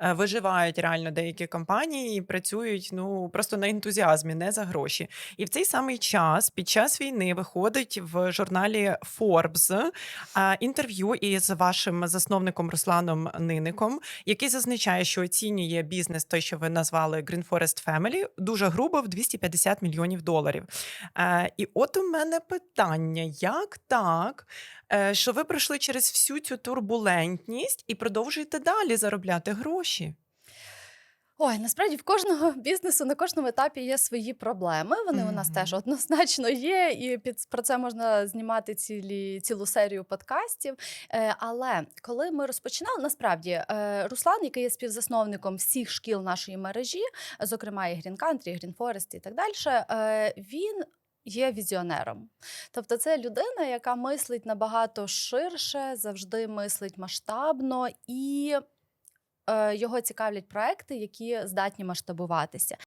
е, виживають реально деякі компанії і працюють ну просто на ентузіазмі, не за гроші. І в цей самий час, під час війни, виходить в журналі Forbes е, інтерв'ю із вашим засновником Русланом Ниником, який зазначає, що оцінює бізнес, той, що ви назвали Green Forest Family, дуже грубо в 250 мільйонів доларів. Е, І от у мене питання: як так, що ви пройшли через всю цю турбулентність і продовжуєте далі заробляти гроші? Ой, насправді в кожного бізнесу на кожному етапі є свої проблеми. Вони у нас теж однозначно є, і під про це можна знімати цілі цілу серію подкастів. Е, але коли ми розпочинали, насправді е, Руслан, який є співзасновником всіх шкіл нашої мережі, зокрема і Green Country, і Green Forest і так далі, е, він. Є візіонером, тобто це людина, яка мислить набагато ширше, завжди мислить масштабно і його цікавлять проекти, які здатні масштабуватися.